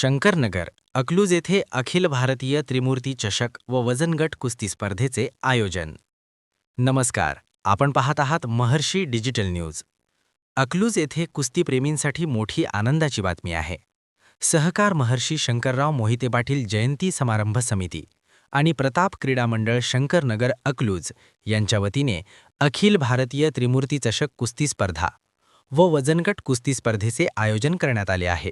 शंकरनगर अकलूज येथे अखिल भारतीय त्रिमूर्ती चषक व वजनगट कुस्ती स्पर्धेचे आयोजन. नमस्कार आपण पाहत आहात महर्षी डिजिटल न्यूज. अकलूज येथे कुस्तीप्रेमींसाठी मोठी आनंदाची बातमी आहे. सहकार महर्षी शंकरराव मोहिते पाटील जयंती समारंभ समिती आणि प्रताप क्रीडा मंडळ शंकरनगर अकलूज यांच्या वतीने अखिल भारतीय त्रिमूर्ती चषक कुस्ती स्पर्धा व वजनगट कुस्ती स्पर्धेचे आयोजन करण्यात आले आहे.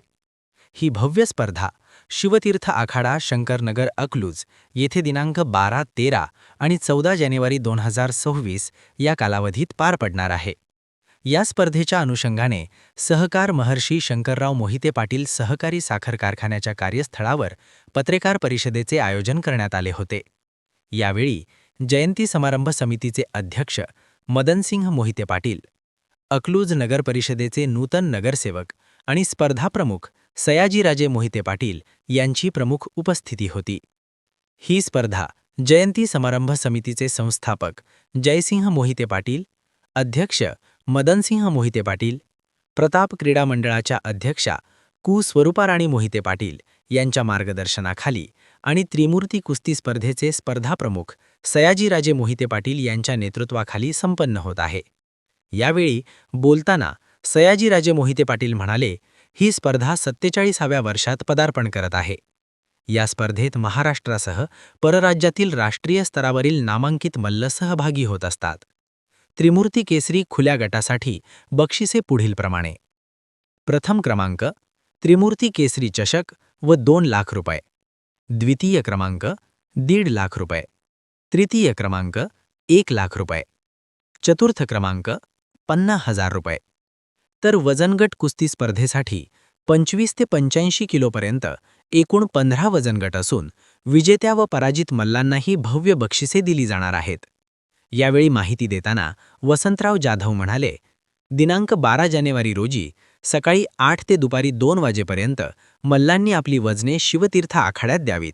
ही भव्य स्पर्धा शिवतीर्थ आखाडा शंकरनगर अकलूज येथे दिनांक बारा तेरा आणि चौदा जानेवारी दोन हजार सव्वीस या कालावधीत पार पडणार आहे. या स्पर्धेच्या अनुषंगाने सहकार महर्षी शंकरराव मोहिते पाटील सहकारी साखर कारखान्याच्या कार्यस्थळावर पत्रकार परिषदेचे आयोजन करण्यात आले होते. यावेळी जयंती समारंभ समितीचे अध्यक्ष मदनसिंह मोहिते पाटील अकलूज नगर परिषदेचे नूतन नगरसेवक आणि स्पर्धा प्रमुख सयाजीराजे मोहिते पाटील यांची प्रमुख उपस्थिती होती. ही स्पर्धा जयंती समारंभ समितीचे संस्थापक जयसिंह मोहिते पाटील अध्यक्ष मदनसिंह मोहिते पाटील प्रताप क्रीडा मंडळाच्या अध्यक्षा कु. स्वरूपाराणी मोहिते पाटील यांच्या मार्गदर्शनाखाली आणि त्रिमूर्ती कुस्ती स्पर्धेचे स्पर्धाप्रमुख सयाजीराजे मोहिते पाटील यांच्या नेतृत्वाखाली संपन्न होत आहे. यावेळी बोलताना सयाजीराजे मोहिते पाटील म्हणाले ही स्पर्धा सत्तेचाळीसाव्या वर्षात पदार्पण करत आहे. या स्पर्धेत महाराष्ट्रासह परराज्यातील राष्ट्रीय स्तरावरील नामांकित मल्ल सहभागी होत असतात. त्रिमूर्ती केसरी खुल्या गटासाठी बक्षिसे पुढीलप्रमाणे प्रथम क्रमांक त्रिमूर्ती केसरी चषक व दोन लाख रुपये. द्वितीय क्रमांक दीड लाख रुपये. तृतीय क्रमांक एक लाख रुपये. चतुर्थ क्रमांक पन्नास हजार रुपये. तर वजनगट कुस्ती स्पर्धेसाठी पंचवीस ते पंच्याऐंशी किलोपर्यंत एकूण पंधरा वजनगट असून विजेत्या व पराजित मल्लांनाही भव्य बक्षिसे दिली जाणार आहेत. यावेळी माहिती देताना वसंतराव जाधव म्हणाले दिनांक बारा जानेवारी रोजी सकाळी आठ ते दुपारी दोन वाजेपर्यंत मल्लांनी आपली वजने शिवतीर्थ आखाड्यात द्यावीत.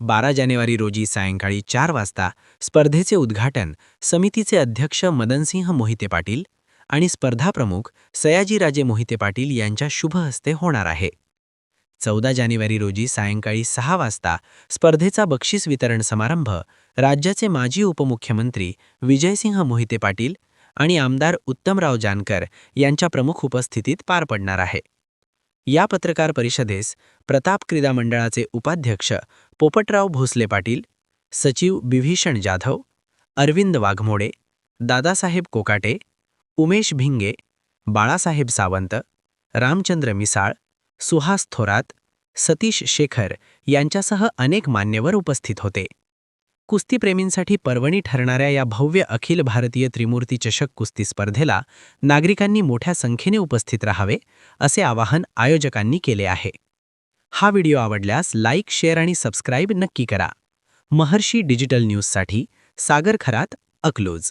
बारा जानेवारी रोजी सायंकाळी चार वाजता स्पर्धेचे उद्घाटन समितीचे अध्यक्ष मदनसिंह मोहिते पाटील आणि स्पर्धाप्रमुख सयाजीराजे मोहिते पाटील यांच्या शुभ हस्ते होणार आहे. चौदा जानेवारी रोजी सायंकाळी सहा वाजता स्पर्धेचा बक्षीस वितरण समारंभ राज्याचे माजी उपमुख्यमंत्री विजयसिंह मोहिते पाटील आणि आमदार उत्तमराव जानकर यांच्या प्रमुख उपस्थितीत पार पडणार आहे. या पत्रकार परिषदेस प्रताप क्रीडा मंडळाचे उपाध्यक्ष पोपटराव भोसले पाटील सचिव बिभीषण जाधव अरविंद वाघमोडे दादासाहेब कोकाटे उमेश भिंगे बाळासाहेब सावंत रामचंद्र मिसाळ सुहास थोरात सतीश शेखर यांच्यासह अनेक मान्यवर उपस्थित होते. कुस्तीप्रेमींसाठी पर्वणी ठरणाऱ्या या भव्य अखिल भारतीय त्रिमूर्ती चषक कुस्ती स्पर्धेला नागरिकांनी मोठ्या संख्येने उपस्थित राहावे असे आवाहन आयोजकांनी केले आहे. हा व्हिडिओ आवडल्यास लाईक शेअर आणि सबस्क्राईब नक्की करा. महर्षी डिजिटल न्यूजसाठी सागर खरात अक्लोज.